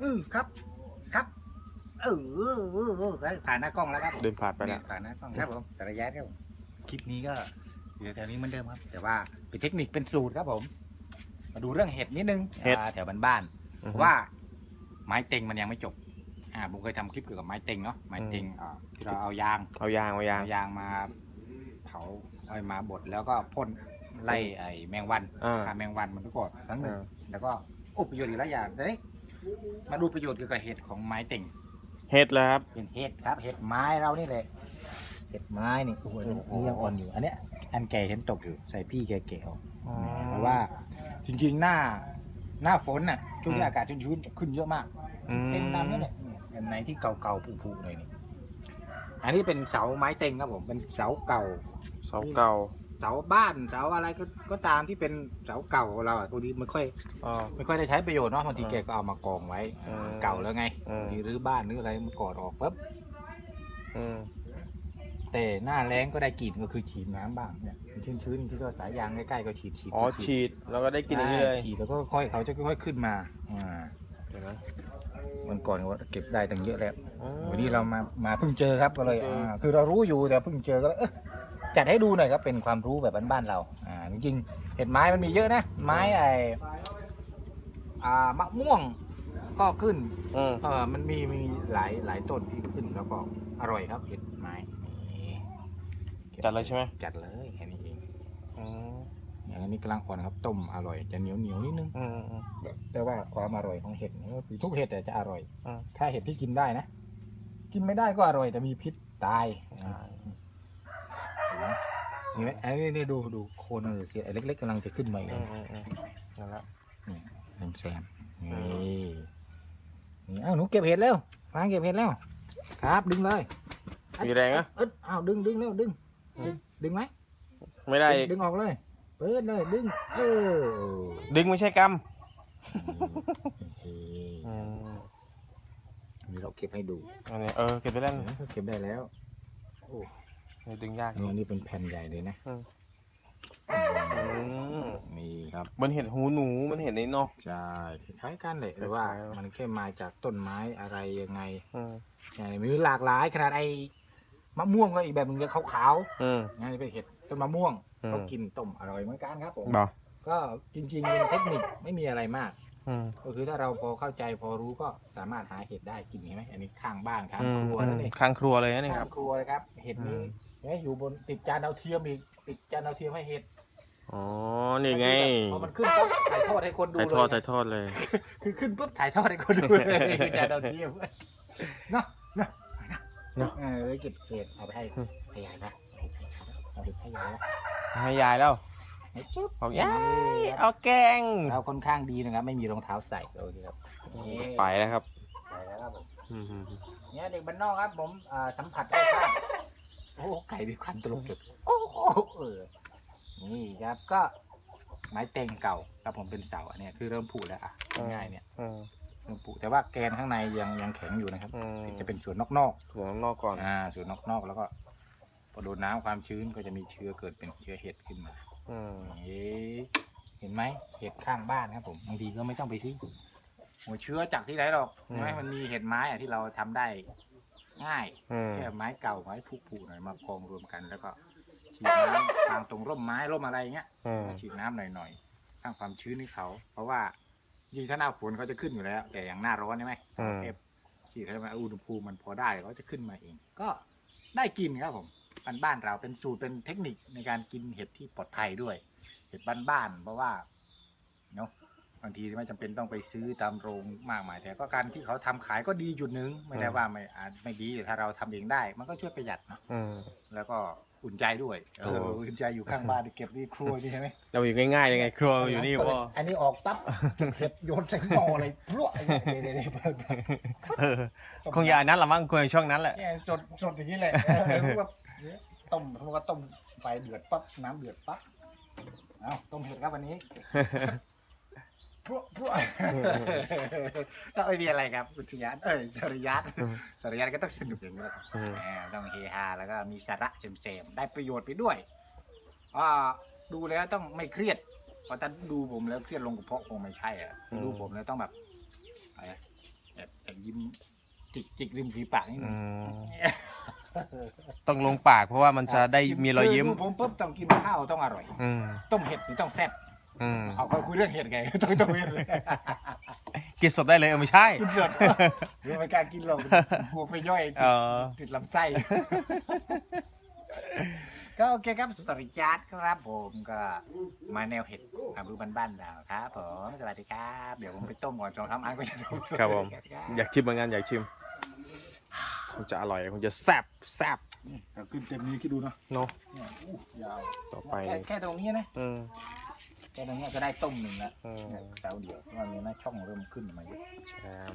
เออครับ ครับ เออเออเออเออผ่านหน้ากล้องแล้วครับเดินผ่านไปแล้ว ผ่านหน้ากล้องครับผมสารยัดครับผมคลิปนี้ก็อยู่แถวนี้เหมือนเดิมครับ แต่ว่าเป็นเทคนิคเป็นสูตรครับผม มาดูเรื่องเห็ดนิดนึงเห็ด อ่าแถวบ้านอือๆว่า ไม้เต็งมันยังไม่จบ อ่าผมเคยทำคลิปเกี่ยวกับไม้เต็งเนาะไม้เต็งอ่าที่เราเอายาง เอายางเอายางเอายางมาเผาเอามาบดแล้วก็พ่นไล่ไอ้แมงวันอ่า ฆ่าแมงวันมันไปก่อนครั้งหนึ่งอ่าแล้วก็อุปประโยชน์อีกหลายอย่างแต่นี่ มาดูประโยชน์เกี่ยวกับเห็ดของไม้เต็งเห็ดเลยครับ เป็นเห็ดครับเห็ดไม้เรานี่แหละเห็ดไม้นี่โอ้โหนี่ยังอ่อนอยู่ อันเนี้ยอันแก่เห็นตกอยู่ใส่พี่แก่ๆออกเพราะว่าจริงๆหน้าหน้าฝนน่ะช่วงที่อืมอากาศชื้นๆจะขึ้นเยอะมาก อืมเต็มตามนี่แหละอันไหนที่เก่าๆผุๆหน่อยนี่อันนี้เป็นเสาไม้เต็งครับผมเป็นเสาเก่าเสาเก่า เสาบ้านเสาอะไรก็ก็ตามที่เป็นเสาเก่าของเราอะพวกนี้ไม่ค่อยอ๋อ ไม่ค่อยได้ใช้ประโยชน์เนาะบางทีอ่าแกก็เอามากองไว้อืมเก่าแล้วไงอืมบางทีรื้อบ้านหรืออะไรมันกอดออกปุ๊บอืมแต่หน้าแรงก็ได้กลิ่นก็คือฉีดน้ำบ้างเนี่ยมันชื้นๆที่ก็สายยางใกล้ๆก็ฉีดฉีดอ๋อฉีดแล้วก็ได้กินอย่างนี้เลยใช่ฉีดแล้วก็ค่อยเขาจะค่อยๆขึ้นมาอ่าเดี๋ยวนะมันก่อนก็เก็บได้ตั้งเยอะแล้ว อ๋อ วันนี้เรามามาเพิ่งเจอครับก็เลยเจออ่าคือเรารู้อยู่แต่เพิ่งเจอก็เลยเอ๊ะ จัดให้ดูหน่อยครับเป็นความรู้แบบบ้านๆเราอ่าจริงๆเห็ดไม้มันมีเยอะนะ ไม้ไอ้อ่ามะม่วงก็ขึ้น อืม เออมันมีมีหลายหลายต้นที่ขึ้นแล้วก็อร่อยครับเห็ดไม้นี่จัดเลยใช่ไหม จัดเลยแค่นี้เองอืมอย่างนี้กำลังอ่อนครับต้มอร่อยจะเหนียวเหนียวนิดนึง อืมอืม แต่ว่าความอร่อยของเห็ดเนี่ยก็คือทุกเห็ดแต่จะอร่อย อืม ถ้าเห็ดที่กินได้นะ กินไม่ได้ก็อร่อยแต่มีพิษตายใช่เห็นไหม นี่ไหมอันนี้นี่ดูดูโคนมันสิไอ้เล็กๆกำลังจะขึ้นมาอีกอืมอืมอืมนั่นละ นี่แซมแซมนี่นี่เอ้าหนูเก็บเห็ดแล้วฟางเก็บเห็ดแล้ว ครับดึงเลยมีแรงอะเอ้ยอ้าวดึงดึงแล้วดึงอืดึมงดึงไหมไม่ได้ดึอีงกดึงออกเลยเปิดเลยดึงเออดึงไม่ใช่กรรมเฮ้อืมอันนี้เราเก็บให้ดู อันนี้เออเก็บไปแล้วเก็บได้แล้วโอ้ นี่ดึงยากนี่อันนี้เป็นแผ่นใหญ่เลยนะ อืมนี่ครับ มันเห็ดหูหนูมันเห็ดในนอก ใช่คล้ายๆกันเลยแต่ว่า คล้ายๆ มันแค่มาจากต้นไม้อะไรยังไงอืมเนี่ยมีหลากหลายขนาดไอ้มะม่วงก็อีกแบบหนึงจะขาวอืมๆนี่เป็นเห็ดต้นมะม่วงอืม เขากินต้มอร่อยเหมือนกันครับผมบ่ก็จริงๆเป็นเทคนิคไม่มีอะไรมาก อืม ก็คือถ้าเราพอเข้าใจพอรู้ก็สามารถหาเห็ดได้กินเห็นไหมอันนี้ข้างบ้านข้างอืมครัวนั่นเองข้างครัวเลยนะนี่คข้ารับงครัวเลยครับ เห็ดนี้อืม เห็นไหมอยู่บนติดจานดาวเทียมอีกติดจานดาวเทียมให้เห็ดอ๋อ นี่ไง พอมันขึ้นปุ๊บถ่ายทอดให้คนดูถ่ายเลยทอดถ่ายทอดเลย คือขึ้นปุ๊บถ่ายทอดให้คนดูเลยคือจานดาวเทียมเนาะเนาะเนาะ เออเก็บเห็ดเอาไปให้ให้ยายปะเอาเห็ดให้ยายปะให้ยายแล้วให้จุ๊บบอกยายนี่ครับเอาแกงเราค่อนข้างดีนะครับ ไม่มีรองเท้าใส่โอเคครับนี่ไปแล้วครับไปแล้วครับผม อืมเนี่ยเด็กบ้านนอกครับผมอ่าสัมผัสได้ครับ โอ้ไก่มีควันตลบจุดโอ้โหเออนี่ครับก็ไม้เต็งเก่าครับผมเป็นเสาอันเนี้ยคือเริ่มผุแล้วอะง่ายๆเนี่ยอืม เริ่มผุแต่ว่าแกนข้างในยังยังแข็งอยู่นะครับอืมจะเป็นส่วนนอกถั่วข้างนอกก่อน ๆอ่าส่วนนอกๆแล้วก็พอโดนน้ำความชื้นก็จะมีเชื้อเกิดเป็นเชื้อเห็ดขึ้นมา อืม เอ๊ะเห็นไหมเห็ดข้างบ้านครับผมบางทีก็ไม่ต้องไปซื้อหัวเชื้อจากที่ไหนหรอกใช่ไหมมันมีเห็ดไม้อะที่เราทำได้ ง่ายอืม แค่ไม้เก่าไม้ผุๆหน่อยมากองรวมกัน แล้วก็ฉีดน้ำทางตรงร่มไม้ร่มอะไรเงี้ยอืมฉีดน้ำหน่อยๆข้างความชื้นให้เขา เพราะว่ายิ่งถ้าหน้าฝนเขาจะขึ้นอยู่แล้ว แต่อย่างหน้าร้อนใช่ไหมอืมเอฟฉีดให้มันอุณหภูมิมันพอได้เขาจะขึ้นมาเอง ก็ได้กินครับผมบ้านบ้านๆเราเป็นสูตรเป็นเทคนิคในการกินเห็ดที่ปลอดภัยด้วย เห็ดบ้านๆเพราะว่าเนาะ บางทีไม่จำเป็นต้องไปซื้อตามโรงมากมาย แต่ก็การที่เขาทำขายก็ดีจุดหนึ่งไม่ได้ว่าไม่อาจไม่ดีแต่ถ้าเราทำเองได้ มันก็ช่วยประหยัดเนาะอืม แล้วก็อุ่นใจด้วยเออโอ้ อุ่นใจอยู่ข้างบ้านเก็บที่ครัวนี่ใช่ไหไหมเราอยู่ง่ายๆยังไงครัวอยู่นี่พ่ออันนี้ออกปั๊บเห็ดโยนใส่หม้อเลยพลวดเดี๋ยวเดี๋ยวเดี๋ยวเปิดเออคงอย่านั้นละมั้งควรช่วงนั้นแหละ เนี่ยสดสดอย่างนี้แหละเออรู้ว่าต้มเขาว่าต้มไฟเดือดปั๊บน้ำเดือดปั๊บเอาต้มเห็ดครับวันนี้ พลวดพลวดก็ไม่มีอะไรครับอุทยานเอ้ยสริยัตอืมสริยัตก็ต้องสนุกอย่างนี้แหละอืมแหมต้องเฮฮาแล้วก็มีสาระเสมๆได้ประโยชน์ไปด้วยอ่าดูแล้วต้องไม่เครียดเพราะถ้าดูผมแล้วเครียดลงกระเพาะคงไม่ใช่อะดูผมแล้วต้องแบบอะไรนะแอบแอบยิ้มจิกจิกริมฝีปากนิดอืนึงมต้องลงปากเพราะว่ามันจะได้มีรอยยิ้ม คืดูผมปุ๊บต้องกินข้าวต้องอร่อย อืม ต้มเห็ดนี่ต้องแซ่บ อืมเอาเขาคุยเรื่องเห็ดไง ต้องต้มเห็ดเลยกินสดได้เลยเออไม่ใช่ กินสดหรือไม่กล้ากินหรอกกลัวไปย่อยเออ ติดลำไส้ ก็โอเคครับสวัสดีครับครับผมก็มาแนวเห็ดความรู้บ้านๆเราครับผมสวัสดีครับ เดี๋ยวผมไปต้มก่อนจองทำอันก็จะต้มครับผม อยากชิมเหมือนกันอยากชิมคงจะอร่อยคงจะแซ่บแซ่บเราขึ้นเต็มนี้คิดดูเนาะเนาะเนี่ยอู้ยาวต่อไปแค่แค่ตรงนี้นะอืม แค่ตรงเนี้ยก็ได้ต้มหนึ่งแล้วอืม เนี่ยเสาเดียวเพราะว่ามีหน้าช่องเริ่มขึ้นมาเยอะแชม